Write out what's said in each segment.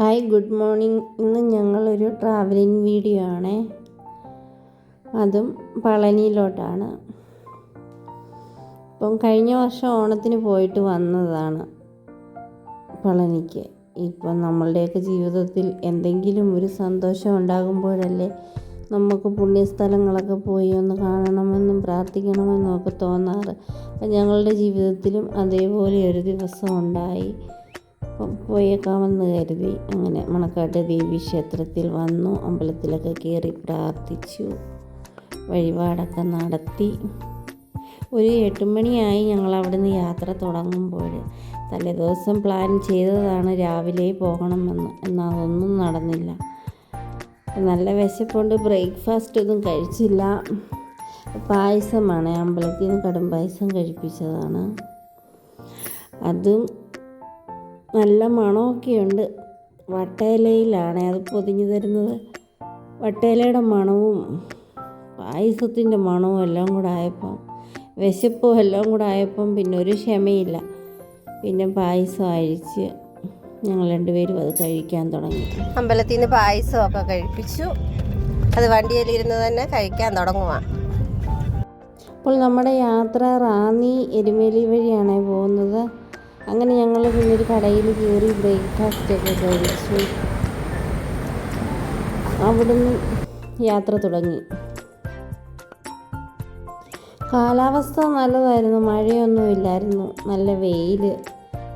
Hi good morning ഇന്ന് ഞങ്ങളൊരു travelling video ആണേ. അതും പളനിയിലോട്ടാണ്. ഇപ്പം കഴിഞ്ഞ വർഷം ഓണത്തിന് പോയിട്ട് വന്നതാണ് പളനിക്ക്. ഇപ്പം നമ്മളുടെയൊക്കെ ജീവിതത്തിൽ എന്തെങ്കിലും ഒരു സന്തോഷം ഉണ്ടാകുമ്പോഴല്ലേ നമുക്ക് പുണ്യസ്ഥലങ്ങളൊക്കെ പോയി ഒന്ന് കാണണമെന്നും പ്രാർത്ഥിക്കണമെന്നും ഒക്കെ തോന്നാറ്. അപ്പം ഞങ്ങളുടെ ജീവിതത്തിലും അതേപോലെ ഒരു ദിവസം ഉണ്ടായി. പോയേക്കാമെന്ന് കരുതി അങ്ങനെ മണക്കാട്ട് ദേവി ക്ഷേത്രത്തിൽ വന്നു. അമ്പലത്തിലൊക്കെ കയറി പ്രാർത്ഥിച്ചു. വഴിപാടൊക്കെ നടത്തി. ഒരു എട്ട് മണിയായി ഞങ്ങൾ അവിടുന്ന് യാത്ര തുടങ്ങുമ്പോൾ തലേദിവസം പ്ലാൻ ചെയ്തതാണ് രാവിലെ പോകണമെന്ന്. എന്നാൽ അതൊന്നും നടന്നില്ല. നല്ല വിശപ്പുണ്ട്. ബ്രേക്ക്ഫാസ്റ്റ് ഒന്നും കഴിച്ചില്ല. പായസമാണ്. അമ്പലത്തിൽ നിന്ന് കടും പായസം കഴിപ്പിച്ചതാണ്. അതും നല്ല മണമൊക്കെയുണ്ട് വട്ടയിലയിലാണ് അത് പൊതിഞ്ഞു തരുന്നത്. വട്ടയിലയുടെ മണവും പായസത്തിന്റെ മണവും എല്ലാം കൂടെ ആയപ്പം വിശപ്പും എല്ലാം കൂടെ ആയപ്പം പിന്നെ ഒരു ക്ഷമയില്ല. പിന്നെ പായസം അഴിച്ച് ഞങ്ങൾ രണ്ടുപേരും അത് കഴിക്കാൻ തുടങ്ങി. അമ്പലത്തിൽ നിന്ന് പായസം ഒക്കെ കഴിപ്പിച്ചു. അത് വണ്ടിയിലിരുന്ന് തന്നെ കഴിക്കാൻ തുടങ്ങുവാ. അപ്പോൾ നമ്മുടെ യാത്ര റാന്നി എരുമേലി വഴിയാണ് പോകുന്നത്. അങ്ങനെ ഞങ്ങൾ പിന്നെ ഒരു കടയിൽ കയറി ബ്രേക്ക്ഫാസ്റ്റ് ഒക്കെ കഴിച്ചു. അവിടുന്ന് യാത്ര തുടങ്ങി. കാലാവസ്ഥ നല്ലതായിരുന്നു. മഴയൊന്നുമില്ലായിരുന്നു നല്ല വെയിൽ.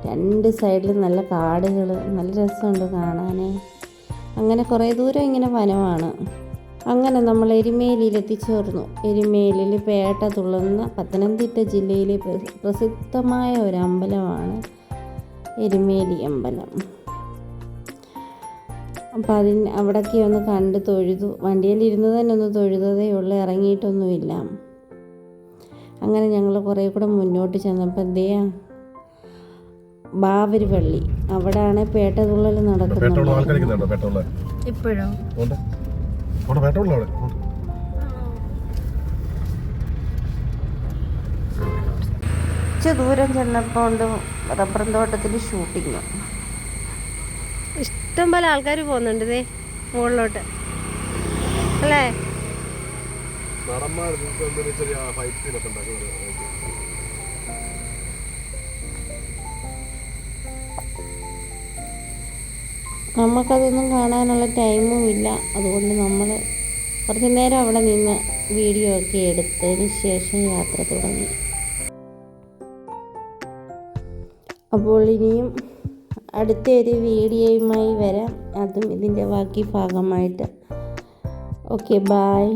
രണ്ട് സൈഡിൽ നല്ല കാടുകൾ നല്ല രസമുണ്ട് കാണാനേ. അങ്ങനെ കുറേ ദൂരം ഇങ്ങനെ വനമാണ്. അങ്ങനെ നമ്മൾ എരുമേലിയിൽ എത്തിച്ചേർന്നു. എരുമേലിൽ പേട്ട തുള്ളുന്ന പത്തനംതിട്ട ജില്ലയിലെ പ്ര- പ്രസിദ്ധമായ ഒരു അമ്പലമാണ് എരുമേലി അമ്പലം. അപ്പോൾ അതിന് അവിടൊക്കെ ഒന്ന് കണ്ട് തൊഴുതു. വണ്ടിയിലിരുന്ന് തന്നെ ഒന്ന് തൊഴുതതേ ഉള്ളൂ ഇറങ്ങിയിട്ടൊന്നുമില്ല. അങ്ങനെ ഞങ്ങൾ കുറേ കൂടെ മുന്നോട്ട് ചെന്നപ്പോൾ എന്തേ ബാവരി പള്ളി അവിടെയാണ് പേട്ട തുള്ളൽ പെട്രോൾ നടക്കുന്നത് ഇപ്പോഴും. കുറച്ച് ദൂരം ചെന്നപ്പോൾ ഉണ്ട് റബ്ബർ തോട്ടത്തിൽ ഷൂട്ടിങ്. ഇഷ്ടം പോലെ ആൾക്കാർ പോകുന്നുണ്ട് ഇതേ മുകളിലോട്ട്. അല്ലേ? നമുക്കതൊന്നും കാണാനുള്ള ടൈമും ഇല്ല. അതുകൊണ്ട് നമ്മൾ കുറച്ച് നേരം അവിടെ നിന്ന് വീഡിയോ ഒക്കെ എടുത്തതിന് ശേഷം യാത്ര തുടങ്ങി. അപ്പോൾ ഇനിയും അടുത്ത ഒരു വീഡിയോയുമായി വരാം. അതും ഇതിന്റെ ബാക്കി ഭാഗമായിട്ട്. Okay bye